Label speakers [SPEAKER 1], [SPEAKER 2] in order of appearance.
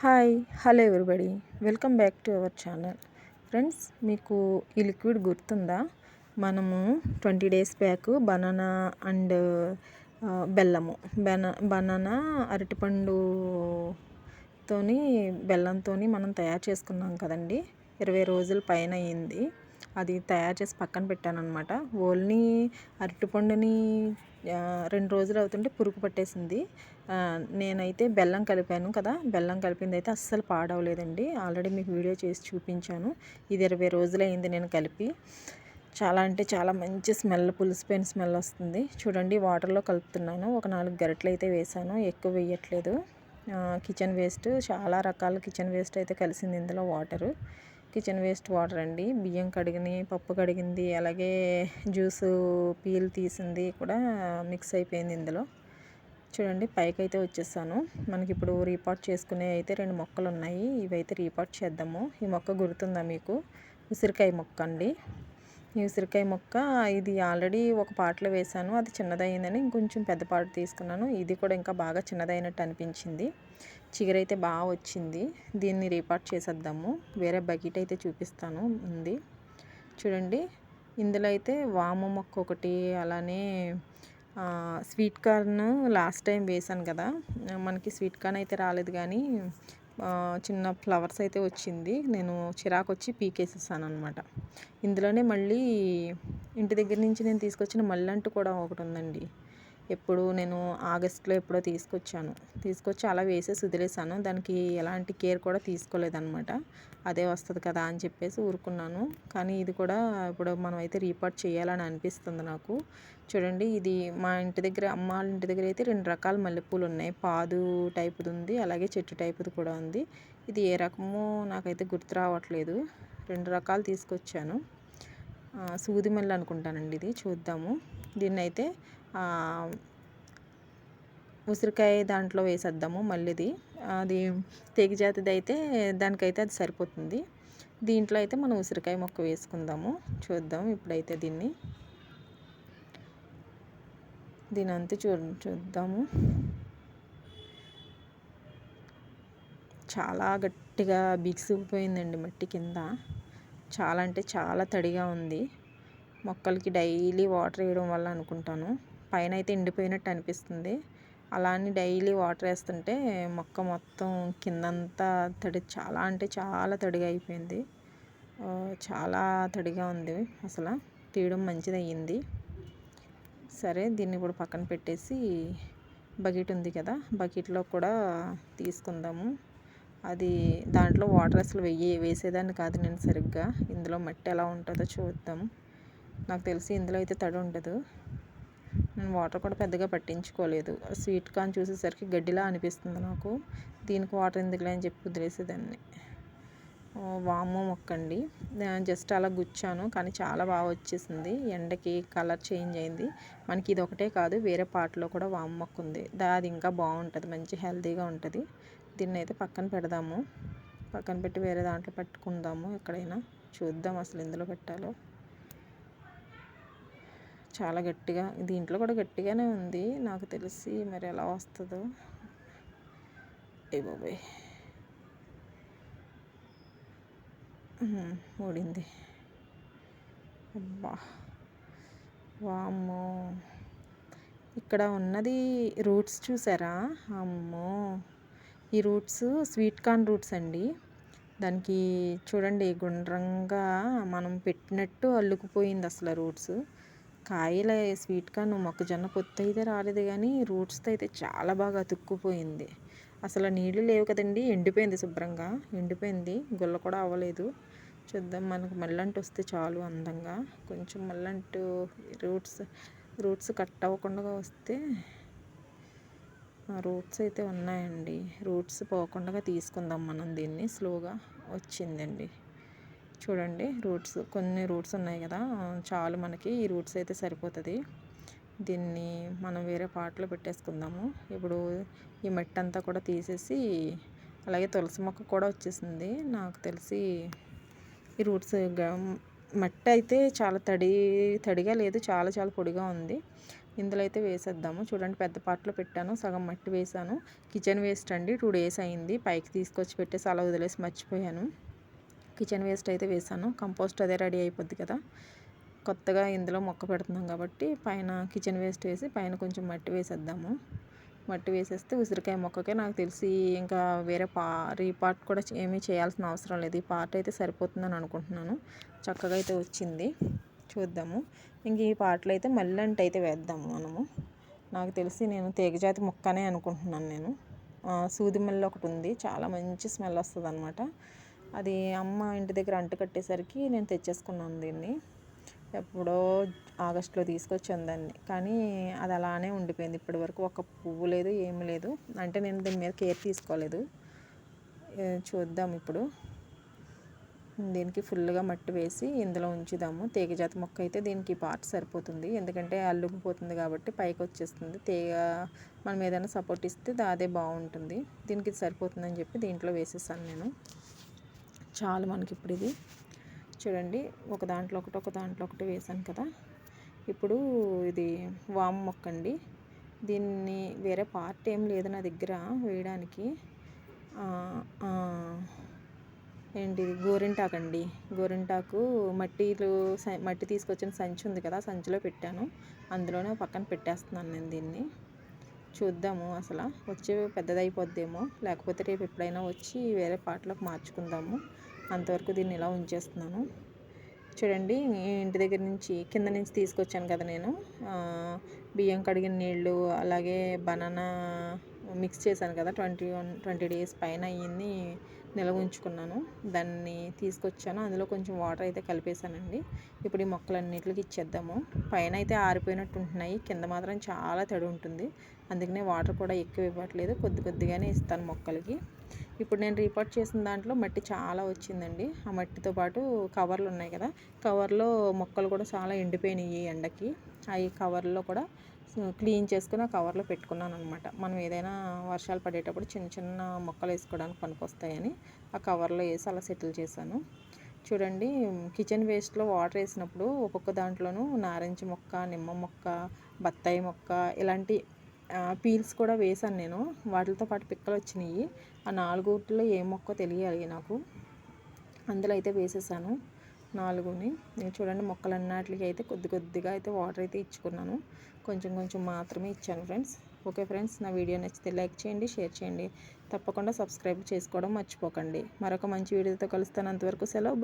[SPEAKER 1] Hi hello everybody. Welcome back to our channel. Friends మీకు ఈ liquid గుర్తుందా? మనము twenty days back banana and బెల్లము. బెన బనానా అరటిపండుతోని బెల్లంతో మనం తయారు చేసుకున్నాం కదండి. ఇరవై రోజుల పైన అయింది. అది తయారు చేసి పక్కన పెట్టాను అనమాట ఓన్లీ అరటిపండుని రెండు రోజులు అవుతుంటే పురుగు పట్టేసింది. నేనైతే బెల్లం కలిపాను కదా బెల్లం కలిపింది అయితే అస్సలు పాడవలేదండి. ఆల్రెడీ మీకు వీడియో చేసి చూపించాను. ఇది ఇరవై రోజులైంది నేను కలిపి. చాలా అంటే చాలా మంచి స్మెల్ పులిసిపోయిన స్మెల్ వస్తుంది. చూడండి వాటర్లో కలుపుతున్నాను. ఒక నాలుగు గరిటలు అయితే వేసాను ఎక్కువ వేయట్లేదు. కిచెన్ వేస్ట్ చాలా రకాల కిచెన్ వేస్ట్ అయితే కలిసింది ఇందులో వాటరు. కిచెన్ వేస్ట్ వాటర్ అండి. బియ్యం కడిగిని పప్పు కడిగింది అలాగే జ్యూసు పీల్ తీసింది కూడా మిక్స్ అయిపోయింది ఇందులో. చూడండి పైకి అయితే వచ్చేసాను. మనకి ఇప్పుడు రీపాట్ చేసుకునే అయితే రెండు మొక్కలు ఉన్నాయి ఇవైతే రీపాట్ చేద్దాము. ఈ మొక్క గుర్తుందా మీకు? ఉసిరికాయ మొక్క అండి. ఈ ఉసిరికాయ మొక్క ఇది ఆల్రెడీ ఒక పాటలో వేశాను. అది చిన్నదైందని ఇంకొంచెం పెద్ద పాట తీసుకున్నాను. ఇది కూడా ఇంకా బాగా చిన్నదైనట్టు అనిపించింది. చిగురైతే బాగా వచ్చింది. దీన్ని రీపార్ట్ చేసేద్దాము. వేరే బకెట్ అయితే చూపిస్తాను. ఉంది. చూడండి. ఇందులో అయితే వాము మొక్క ఒకటి అలానే స్వీట్ కార్న్ లాస్ట్ టైం వేసాను కదా. మనకి స్వీట్ కార్న్ అయితే రాలేదు కానీ చిన్న ఫ్లవర్స్ అయితే వచ్చింది. నేను చిరాకు వచ్చి పీకేసేసాను అనమాట ఇందులోనే మళ్ళీ ఇంటి దగ్గర నుంచి నేను తీసుకొచ్చిన మల్లంటు కూడా ఒకటి ఉందండి. ఎప్పుడు నేను ఆగస్ట్లో ఎప్పుడో తీసుకొచ్చాను. తీసుకొచ్చి అలా వేసేసి వదిలేసాను దానికి ఎలాంటి కేర్ కూడా తీసుకోలేదన్నమాట. అదే వస్తుంది కదా అని చెప్పేసి ఊరుకున్నాను. కానీ ఇది కూడా ఇప్పుడు మనం అయితే రీపార్ట్ చేయాలని అనిపిస్తుంది నాకు. చూడండి ఇది మా ఇంటి దగ్గర అమ్మ వాళ్ళ ఇంటి దగ్గర అయితే రెండు రకాల మల్లెపూలు ఉన్నాయి. పాదు టైపుది ఉంది అలాగే చెట్టు టైపుది కూడా ఉంది. ఇది ఏ రకమో నాకైతే గుర్తు రావట్లేదు. రెండు రకాలు తీసుకొచ్చాను. సూది మల్లె అనుకుంటానండి ఇది. చూద్దాము. దీన్ని అయితే ఉసిరికాయ దాంట్లో వేసేద్దాము మళ్ళీది. అది తెగి జాతిది అయితే దానికైతే అది సరిపోతుంది. దీంట్లో అయితే మనం ఉసిరికాయ మొక్క వేసుకుందాము. చూద్దాం ఇప్పుడైతే దీన్ని. దీని అంతా చూ చూద్దాము. చాలా గట్టిగా బిగిసిపోయిందండి మట్టి కింద. చాలా అంటే చాలా తడిగా ఉంది. మొక్కలకి డైలీ వాటర్ వేయడం వల్ల అనుకుంటాను. పైన అయితే ఎండిపోయినట్టు అనిపిస్తుంది. అలా అని డైలీ వాటర్ వేస్తుంటే మొక్క మొత్తం కిందంతా తడి చాలా అంటే చాలా తడిగా అయిపోయింది. చాలా తడిగా ఉంది అసలు. తీయడం మంచిది అయ్యింది సరే దీన్ని ఇప్పుడు పక్కన పెట్టేసి బకెట్ ఉంది కదా బకెట్లో కూడా తీసుకుందాము. అది దాంట్లో వాటర్ అసలు వెయ్యి వేసేదాన్ని కాదు నేను సరిగ్గా. ఇందులో మట్టి ఎలా ఉంటుందో చూద్దాం. నాకు తెలిసి ఇందులో అయితే తడి ఉండదు. నేను వాటర్ కూడా పెద్దగా పట్టించుకోలేదు. స్వీట్ కార్న్ చూసేసరికి గడ్డిలా అనిపిస్తుంది నాకు. దీనికి వాటర్ ఎందుకులే అని చెప్పి వదిలేసేదాన్ని. వాము మొక్కండి. జస్ట్ అలా గుచ్చాను కానీ చాలా బాగా వచ్చేసింది. ఎండకి కలర్ చేంజ్ అయింది. మనకి ఇది ఒకటే కాదు వేరే పాటలో కూడా వాము మొక్క ఉంది అది ఇంకా బాగుంటుంది మంచి హెల్తీగా ఉంటుంది. దీన్ని అయితే పక్కన పెడదాము. పక్కన పెట్టి వేరే దాంట్లో పెట్టుకుందాము ఎక్కడైనా. చూద్దాం అసలు ఎందులో పెట్టాలో. చాలా గట్టిగా దీంట్లో కూడా గట్టిగానే ఉంది. నాకు తెలిసి మరి ఎలా వస్తుందో. ఏ బాబాయ్. ఓడింది అబ్బా. వామ్మో. ఇక్కడ ఉన్నది రూట్స్ చూసారా? అమ్మో. ఈ రూట్స్ స్వీట్ కార్న్ రూట్స్ అండి. దానికి చూడండి గుండ్రంగా మనం పెట్టినట్టు అల్లుకుపోయింది అసలు రూట్స్. కాయల స్వీట్ కార్న్ మొక్కజొన్న పొత్తు అయితే రాలేదు కానీ రూట్స్తో అయితే చాలా బాగా అతుక్కుపోయింది. అసలు నీళ్ళు లేవు కదండి ఎండిపోయింది శుభ్రంగా ఎండిపోయింది గుల్ల కూడా అవ్వలేదు. చూద్దాం మనకు మల్లంటు వస్తే చాలు అందంగా. కొంచెం మల్లంటు రూట్స్ రూట్స్ కట్ అవ్వకుండా వస్తే రూట్స్ అయితే ఉన్నాయండి. రూట్స్ పోకుండా తీసుకుందాం మనం దీన్ని. స్లోగా వచ్చిందండి. చూడండి రూట్స్ కొన్ని రూట్స్ ఉన్నాయి కదా చాలు మనకి ఈ రూట్స్ అయితే సరిపోతుంది. దీన్ని మనం వేరే పాటలో పెట్టేసుకుందాము. ఇప్పుడు ఈ మట్టి అంతా కూడా తీసేసి అలాగే తులసి మొక్క కూడా వచ్చేసింది. నాకు తెలిసి ఈ రూట్స్ మట్టి అయితే చాలా తడి తడిగా లేదు చాలా చాలా పొడిగా ఉంది. ఇందులో అయితే వేసేద్దాము. చూడండి పెద్ద పాటలో పెట్టాను సగం మట్టి వేసాను. కిచెన్ వేస్ట్ అండి టూ డేస్ అయింది. పైకి తీసుకొచ్చి పెట్టేసి అలా వదిలేసి మర్చిపోయాను. కిచెన్ వేస్ట్ అయితే వేసాను. కంపోస్ట్ అదే రెడీ అయిపోద్ది కదా. కొత్తగా ఇందులో మొక్క పెడుతున్నాం కాబట్టి పైన కిచెన్ వేస్ట్ వేసి పైన కొంచెం మట్టి వేసేద్దాము. మట్టి వేసేస్తే ఉసిరికాయ మొక్కకే నాకు తెలిసి ఇంకా వేరే పా రీపార్ట్ కూడా ఏమీ చేయాల్సిన అవసరం లేదు. ఈ పార్ట్ అయితే సరిపోతుందని అనుకుంటున్నాను. చక్కగా అయితే వచ్చింది. చూద్దాము. ఇంక ఈ పాటలు అయితే మల్లంటి అయితే వేద్దాము మనము. నాకు తెలిసి నేను తీగజాతి మొక్కనే అనుకుంటున్నాను నేను. సూది మల్లె ఒకటి ఉంది. చాలా మంచి స్మెల్ వస్తుంది అనమాట అది అమ్మ ఇంటి దగ్గర అంటు కట్టేసరికి నేను తెచ్చేసుకున్నాను దీన్ని. ఎప్పుడో ఆగస్టులో తీసుకొచ్చాను దాన్ని. కానీ అది అలానే ఉండిపోయింది ఇప్పటి వరకు ఒక పువ్వు లేదు ఏమి లేదు. అంటే నేను దీని మీద కేర్ తీసుకోలేదు. చూద్దాం ఇప్పుడు. దీనికి ఫుల్గా మట్టి వేసి ఇందులో ఉంచుదాము. తీగజాతి మొక్క అయితే దీనికి పార్ట్ సరిపోతుంది. ఎందుకంటే అల్లుకుపోతుంది కాబట్టి పైకి వచ్చేస్తుంది. తీగ మనం ఏదైనా సపోర్ట్ ఇస్తే అదే బాగుంటుంది. దీనికి సరిపోతుందని చెప్పి దీంట్లో వేసేసాను నేను. చాలు మనకి ఇప్పుడు ఇది చూడండి ఒక దాంట్లో ఒకటి ఒక దాంట్లో ఒకటి వేసాను కదా. ఇప్పుడు ఇది వామ్ మొక్క అండి దీన్ని వేరే పార్ట్ ఏం లేదు నా దగ్గర వేయడానికి. ఏంటిది గోరింటాకు అండి గోరింటాకు మట్టిలు మట్టి తీసుకొచ్చిన సంచి ఉంది కదా సంచిలో పెట్టాను. అందులోనే పక్కన పెట్టేస్తున్నాను నేను దీన్ని. చూద్దాము అసలు. వచ్చి పెద్దదైపోద్దేమో. లేకపోతే రేపు ఎప్పుడైనా వచ్చి వేరే పాటలకు మార్చుకుందాము. అంతవరకు దీన్ని ఇలా ఉంచేస్తున్నాను. చూడండి ఇంటి దగ్గర నుంచి కింద నుంచి తీసుకొచ్చాను కదా నేను. బియ్యం కడిగిన నీళ్ళు అలాగే బనానా మిక్స్ చేశాను కదా ట్వంటీ వన్ ట్వంటీ డేస్ పైన అయ్యింది. నిల్వ ఉంచుకున్నాను దాన్ని తీసుకొచ్చాను. అందులో కొంచెం వాటర్ అయితే కలిపేశానండి. ఇప్పుడు ఈ మొక్కలన్నిటికి ఇచ్చేద్దాము. పైన అయితే ఆరిపోయినట్టు ఉంటున్నాయి కింద మాత్రం చాలా తడి ఉంటుంది అందుకనే వాటర్ కూడా ఎక్కువ ఇవ్వట్లేదు. కొద్ది కొద్దిగానే ఇస్తాను మొక్కలకి. ఇప్పుడు నేను రిపోర్ట్ చేసిన దాంట్లో మట్టి చాలా వచ్చిందండి. ఆ మట్టితో పాటు కవర్లు ఉన్నాయి కదా. కవర్లో మొక్కలు కూడా చాలా ఎండిపోయినాయి ఎండకి. అవి కవర్లో కూడా క్లీన్ చేసుకుని ఆ కవర్లో పెట్టుకున్నాను అనమాట మనం ఏదైనా వర్షాలు పడేటప్పుడు చిన్న చిన్న మొక్కలు వేసుకోవడానికి పనికొస్తాయని ఆ కవర్లో వేసి అలా సెటిల్ చేశాను. చూడండి కిచెన్ వేస్ట్లో వాటర్ వేసినప్పుడు ఒక్కొక్క దాంట్లోనూ నారింజ మొక్క నిమ్మ మొక్క బత్తాయి మొక్క ఇలాంటి పీల్స్ కూడా వేసాను నేను. వాటితో పాటు పిక్కలు వచ్చినాయి. ఆ నాలుగుట్లో ఏ మొక్క తెలియాలి నాకు. అందులో అయితే వేసేసాను. నాలుగుని. నేను చూడండి మొక్కలన్నిటికి అయితే కొద్ది కొద్దిగా అయితే వాటర్ అయితే ఇచ్చుకున్నాను. కొంచెం కొంచెం మాత్రమే ఇచ్చాను ఫ్రెండ్స్ ఓకే ఫ్రెండ్స్ నా వీడియో నచ్చితే లైక్ చేయండి షేర్ చేయండి. తప్పకుండా సబ్స్క్రైబ్ చేసుకోవడం మర్చిపోకండి. మరొక మంచి వీడియోతో కలుస్తాను. అంతవరకు సెలవు.